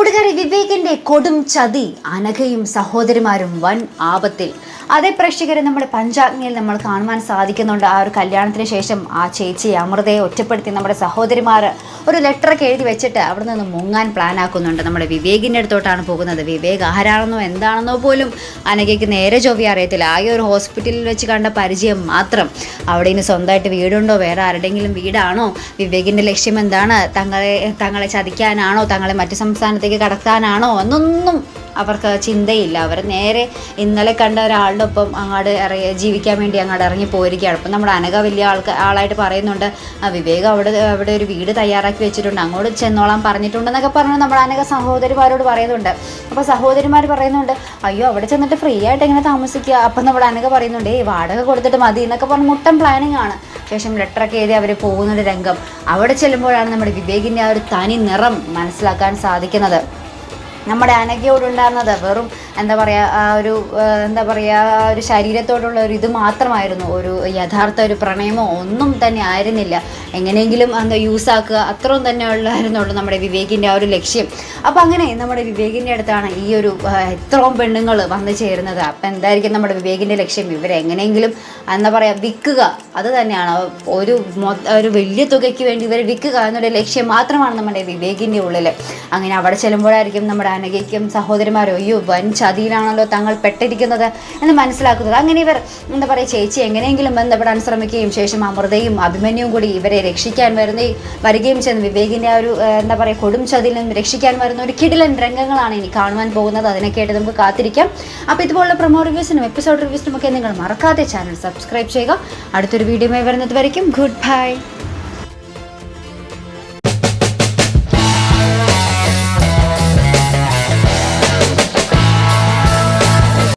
കൂട്ടുകാരി വിവേകിന്റെ കൊടും ചതി അനഘയും സഹോദരിമാരും വൻ ആപത്തിൽ. അതേ പ്രേക്ഷകരെ നമ്മുടെ പഞ്ചാഗ്നിയിൽ നമ്മൾ കാണുവാൻ സാധിക്കുന്നുണ്ട്. ആ ഒരു കല്യാണത്തിന് ശേഷം ആ ചേച്ചി അമൃതയെ ഒറ്റപ്പെടുത്തി നമ്മുടെ സഹോദരിമാർ ഒരു ലെറ്ററൊക്കെ എഴുതി വെച്ചിട്ട് അവിടെ നിന്ന് മുങ്ങാൻ പ്ലാൻ ആക്കുന്നുണ്ട്. നമ്മുടെ വിവേകിന്റെ അടുത്തോട്ടാണ് പോകുന്നത്. വിവേക് ആരാണെന്നോ എന്താണെന്നോ പോലും അനഘയ്ക്ക് നേരെ ചൊവ്വ അറിയത്തില്ല. ആകെ ഒരു ഹോസ്പിറ്റലിൽ വെച്ച് കണ്ട പരിചയം മാത്രം. അവിടെ ഇനി സ്വന്തമായിട്ട് വീടുണ്ടോ? വേറെ ആരുടെങ്കിലും വീടാണോ? വിവേകിന്റെ ലക്ഷ്യം എന്താണ്? തങ്ങളെ തങ്ങളെ ചതിക്കാനാണോ? തങ്ങളെ മറ്റു സംസ്ഥാനത്തേക്ക് കടത്താനാണോ എന്നൊന്നും അവർക്ക് ചിന്തയില്ല. അവർ നേരെ ഇന്നലെ കണ്ട ഒരാളുടെ ഒപ്പം അങ്ങോട്ട് ഇറങ്ങി ജീവിക്കാൻ വേണ്ടി അങ്ങോട്ട് ഇറങ്ങി പോയിരിക്കുകയാണ്. അപ്പം നമ്മുടെ അനഘ വലിയ ആൾക്ക് ആളായിട്ട് പറയുന്നുണ്ട് ആ വിവേക് അവിടെ അവിടെ ഒരു വീട് തയ്യാറാക്കി വെച്ചിട്ടുണ്ട് അങ്ങോട്ട് ചെന്നോളാൻ പറഞ്ഞിട്ടുണ്ടെന്നൊക്കെ പറഞ്ഞ് നമ്മുടെ അനഘ സഹോദരിമാരോട് പറയുന്നുണ്ട്. അപ്പോൾ സഹോദരിമാർ പറയുന്നുണ്ട് അയ്യോ അവിടെ ചെന്നിട്ട് ഫ്രീ ആയിട്ട് എങ്ങനെ താമസിക്കുക അപ്പം നമ്മൾ അനക പറയുന്നുണ്ട് ഏയ് വാടക കൊടുത്തിട്ട് മതി എന്നൊക്കെ പറഞ്ഞ് മുട്ടൻ പ്ലാനിങ് ആണ്. ശേഷം ലെറ്ററൊക്കെ എഴുതി അവർ പോകുന്നൊരു രംഗം. അവിടെ ചെല്ലുമ്പോഴാണ് നമ്മുടെ വിവേകിന്റെ ആ ഒരു തനി നിറം മനസ്സിലാക്കാൻ സാധിക്കുന്നത്. നമ്മുടെ അനകയോടുണ്ടാകുന്നത് വെറും എന്താ പറയുക ആ ഒരു എന്താ പറയുക ആ ഒരു ശരീരത്തോടുള്ള ഒരു ഇത് മാത്രമായിരുന്നു ഒരു യഥാർത്ഥ ഒരു പ്രണയമോ ഒന്നും തന്നെ ആയിരുന്നില്ല. എങ്ങനെയെങ്കിലും എന്താ യൂസ് ആക്കുക അത്രയും തന്നെ ഉള്ളായിരുന്നുള്ളൂ നമ്മുടെ വിവേകിന്റെ ആ ഒരു ലക്ഷ്യം. അപ്പോൾ അങ്ങനെ നമ്മുടെ വിവേകിന്റെ അടുത്താണ് ഈ ഒരു എത്രയും പെണ്ണുങ്ങൾ വന്നു ചേരുന്നത്. അപ്പം എന്തായിരിക്കും നമ്മുടെ വിവേകിന്റെ ലക്ഷ്യം? ഇവരെ എങ്ങനെയെങ്കിലും എന്താ പറയുക വിൽക്കുക. അത് തന്നെയാണ്. ഒരു ഒരു വലിയ തുകയ്ക്ക് വേണ്ടി ഇവരെ വിൽക്കുക എന്നൊരു ലക്ഷ്യം മാത്രമാണ് നമ്മുടെ വിവേകിന്റെ ഉള്ളിൽ അങ്ങനെ അവിടെ ചെല്ലുമ്പോഴായിരിക്കും നമ്മുടെ അനഘയ്ക്കും സഹോദരിമാരോ അയ്യോ വൻ ചതിയിലാണല്ലോ തങ്ങൾ പെട്ടിരിക്കുന്നത് എന്ന് മനസ്സിലാക്കുന്നത്. അങ്ങനെ ഇവർ എന്താ പറയുക ചേച്ചി എങ്ങനെയെങ്കിലും ബന്ധപ്പെടാൻ ശ്രമിക്കുകയും ശേഷം അമൃതയും അഭിമന്യവും കൂടി ഇവരെ രക്ഷിക്കാൻ വരുന്ന വരികയും ചെയ്യുന്ന വിവേകിന്റെ ആ ഒരു എന്താ പറയുക കൊടും ചതിയിൽ നിന്ന് രക്ഷിക്കാൻ വരുന്ന ഒരു കിടിലൻ രംഗങ്ങളാണ് ഇനി കാണുവാൻ പോകുന്നത്. അതിനൊക്കെയായിട്ട് നമുക്ക് കാത്തിരിക്കാം. അപ്പോൾ ഇതുപോലുള്ള പ്രൊമോ റിവ്യൂസിനും എപ്പിസോഡ് റിവ്യൂസിനും ഒക്കെ നിങ്ങൾ മറക്കാതെ ചാനൽ സബ്സ്ക്രൈബ് ചെയ്യുക. അടുത്തൊരു വീഡിയോയുമായി വരുന്നത് വരയ്ക്കും. Good bye.